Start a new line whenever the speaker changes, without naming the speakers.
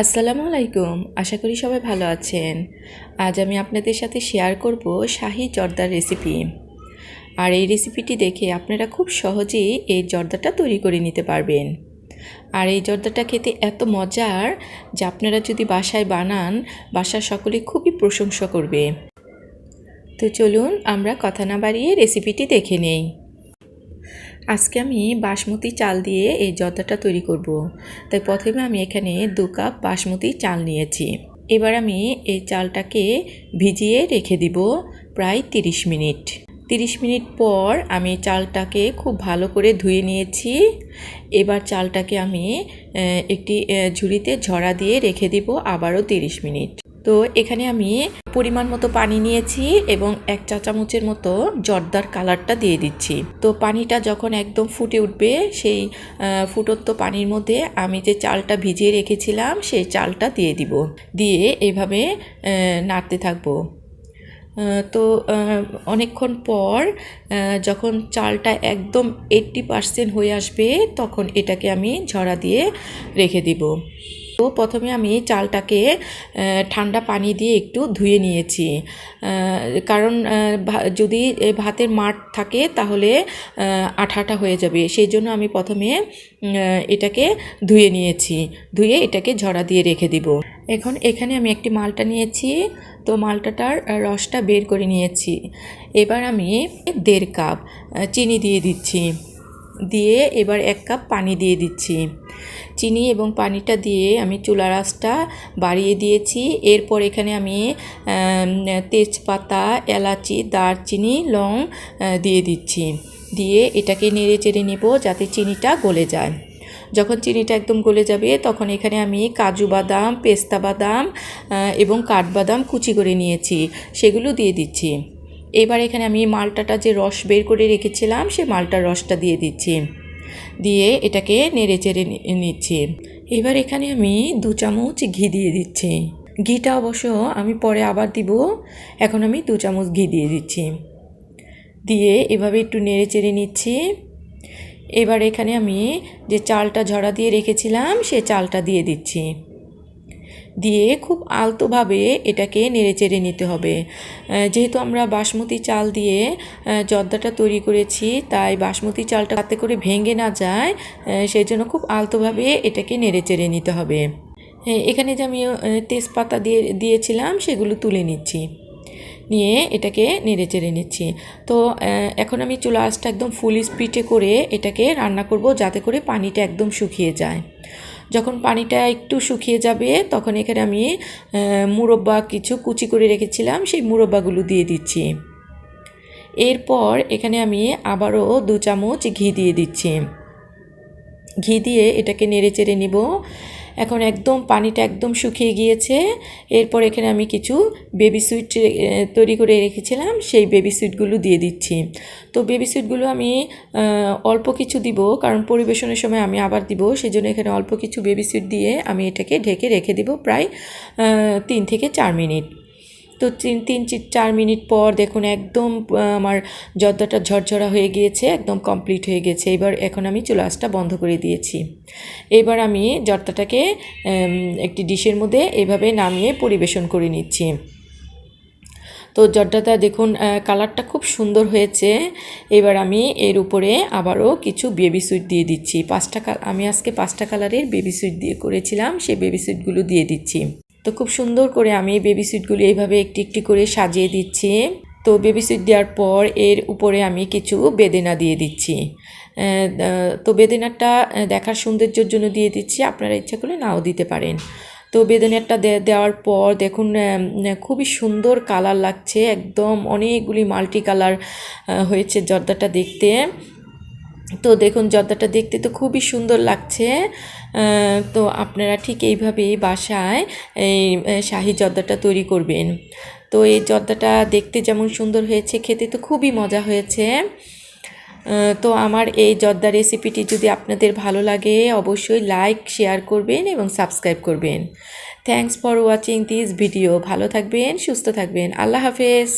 আসসালামু আলাইকুম। আশা করি সবাই ভালো আছেন। আজ আমি আপনাদের সাথে শেয়ার করব শাহি জর্দার রেসিপি আর এই রেসিপিটি দেখে আপনারা খুব সহজেই এই জর্দাটা তৈরি করে নিতে পারবেন। আর এই জর্দাটা খেতে এত মজার যে আপনারা যদি বাসায় বানান, বাসার সকলে খুবই প্রশংসা করবে। তো চলুন আমরা কথা না বাড়িয়ে রেসিপিটি দেখে নেই। আজকে আমি বাসমতি চাল দিয়ে এই জর্দাটা তৈরি করব। তাই প্রথমে আমি এখানে দু কাপ বাসমতি চাল নিয়েছি। এবার আমি এই চালটাকে ভিজিয়ে রেখে দিব প্রায় 30 মিনিট। 30 মিনিট পর আমি চালটাকে খুব ভালো করে ধুয়ে নিয়েছি। এবার চালটাকে আমি একটি ঝুড়িতে ঝরা দিয়ে রেখে দিব আবারও 30 মিনিট। তো এখানে আমি পরিমাণ মতো পানি নিয়েছি এবং এক চা চামচের মতো জর্দার কালারটা দিয়ে দিচ্ছি। তো পানিটা যখন একদম ফুটে উঠবে, সেই ফুটন্ত পানির মধ্যে আমি যে চালটা ভিজিয়ে রেখেছিলাম, সেই চালটা দিয়ে দিব। দিয়ে এভাবে নাড়তে থাকব। তো অনেকক্ষণ পর যখন চালটা একদম এইট্টি পারসেন্ট হয়ে আসবে, তখন এটাকে আমি ঝরা দিয়ে রেখে দিব। তো প্রথমে আমি চালটাকে ঠান্ডা পানি দিয়ে একটু ধুয়ে নিয়েছি। কারণ যদি ভাতের মাঠ থাকে তাহলে আঠাটা হয়ে যাবে। সেই জন্য আমি প্রথমে এটাকে ধুয়ে নিয়েছি। ধুয়ে এটাকে ঝরা দিয়ে রেখে দিব। এখন এখানে আমি একটি মালটা নিয়েছি। তো মালটাটার রসটা বের করে নিয়েছি। এবার আমি দেড় কাপ চিনি দিয়ে দিচ্ছি। দিয়ে এবার এক কাপ পানি দিয়ে দিচ্ছি। চিনি এবং পানিটা দিয়ে আমি চুলা রাসটা বাড়িয়ে দিয়েছি। এরপর এখানে আমি তেজপাতা, এলাচি, দারচিনি, লং দিয়ে দিচ্ছি। দিয়ে এটাকে নেড়ে চেড়ে নেব যাতে চিনিটা গলে যায়। যখন চিনিটা একদম গলে যাবে তখন এখানে আমি কাজু বাদাম, পেস্তা বাদাম এবং কাঠবাদাম কুচি করে নিয়েছি। সেগুলো দিয়ে দিচ্ছি। এবার এখানে আমি মালটাটা যে রস বের করে রেখেছিলাম, সে মালটার রসটা দিয়ে দিচ্ছি। দিয়ে এটাকে নেড়ে চেড়ে নিচ্ছি। এবার এখানে আমি দু চামচ ঘি দিয়ে দিচ্ছি। ঘিটা অবশ্য আমি পরে আবার দিব। এখন আমি দু চামচ ঘি দিয়ে দিচ্ছি। দিয়ে এভাবে একটু নেড়ে চেড়ে নিচ্ছি। এবার এখানে আমি যে চালটা ঝরা দিয়ে রেখেছিলাম, সে চালটা দিয়ে দিচ্ছি। দিয়ে খুব আলতোভাবে এটাকে নেড়ে চেড়ে নিতে হবে। যেহেতু আমরা বাসমতি চাল দিয়ে জর্দাটা তৈরি করেছি, তাই বাসমতি চালটা তাতে করে ভেঙে না যায় সেই জন্য খুব আলতোভাবে এটাকে নেড়ে চেড়ে নিতে হবে। এখানে যে আমি তেজপাতা দিয়ে, দিয়েছিলাম, সেগুলো তুলে নিচ্ছি। নিয়ে এটাকে নেড়ে চেড়ে নিচ্ছি। তো এখন আমি চুলা একদম ফুল স্পিডে করে এটাকে রান্না করব, যাতে করে পানিটা একদম শুকিয়ে যায়। যখন পানিটা একটু শুকিয়ে যাবে, তখন এখানে আমি মুরব্বা কিছু কুচি করে রেখেছিলাম, সেই মুরব্বাগুলো দিয়ে দিচ্ছি। এরপর এখানে আমি আবারও দু চামচ ঘি দিয়ে দিচ্ছি। ঘি দিয়ে এটাকে নেড়ে চেড়ে নিব। এখন একদম পানিটা একদম শুকিয়ে গিয়েছে। এরপর এখানে আমি কিছু বেবি সুইট তৈরি করে রেখেছিলাম, সেই বেবি সুইটগুলো দিয়ে দিচ্ছি। তো বেবি সুইটগুলো আমি অল্প কিছু দিব, কারণ পরিবেশনের সময় আমি আবার দিব সেই জন্য এখানে অল্প কিছু বেবি সুইট দিয়ে আমি এটাকে ঢেকে রেখে দিব প্রায় তিন থেকে চার মিনিট। তো তিন তিন চার মিনিট পর দেখুন একদম আমার জর্দাটা ঝরঝরা হয়ে গিয়েছে, একদম কমপ্লিট হয়ে গেছে এবার এখন আমি চুলাসটা বন্ধ করে দিয়েছি। এবার আমি জর্দাটাকে একটি ডিশের মধ্যে এভাবে নামিয়ে পরিবেশন করে নিচ্ছি। তো জর্দাটা দেখুন কালারটা খুব সুন্দর হয়েছে। এবার আমি এর উপরে আবারও কিছু বেবি সুইট দিয়ে দিচ্ছি। পাঁচটা আমি আজকে পাঁচটা কালারের বেবি সুইট দিয়ে করেছিলাম, সেই বেবি সুইটগুলো দিয়ে দিচ্ছি। তো খুব সুন্দর করে আমি বেবি সুইটগুলি এইভাবে একটি একটি করে সাজিয়ে দিচ্ছি। তো বেবি সুইট দেওয়ার পর এর উপরে আমি কিছু বেদেনা দিয়ে দিচ্ছি। তো বেদেনাটা দেখার সৌন্দর্যের জন্য দিয়ে দিচ্ছি। আপনারা ইচ্ছা করলে নাও দিতে পারেন। তো বেদেনাটা দেওয়ার পর দেখুন খুবই সুন্দর কালার লাগছে। একদম অনেকগুলি মাল্টি কালার হয়েছে জর্দাটা দেখতে। তো দেখুন জর্দাটা দেখতে তো খুবই সুন্দর লাগছে। তো আপনারা ঠিক এইভাবেই বাসায় এই শাহি জর্দাটা তৈরি করবেন। তো এই জর্দাটা দেখতে যেমন সুন্দর হয়েছে, খেতে তো খুবই মজা হয়েছে। তো আমার এই জর্দা রেসিপিটি যদি আপনাদের ভালো লাগে, অবশ্যই লাইক, শেয়ার করবেন এবং সাবস্ক্রাইব করবেন। Thanks for watching this video. ভালো থাকবেন, সুস্থ থাকবেন। আল্লাহ হাফেজ।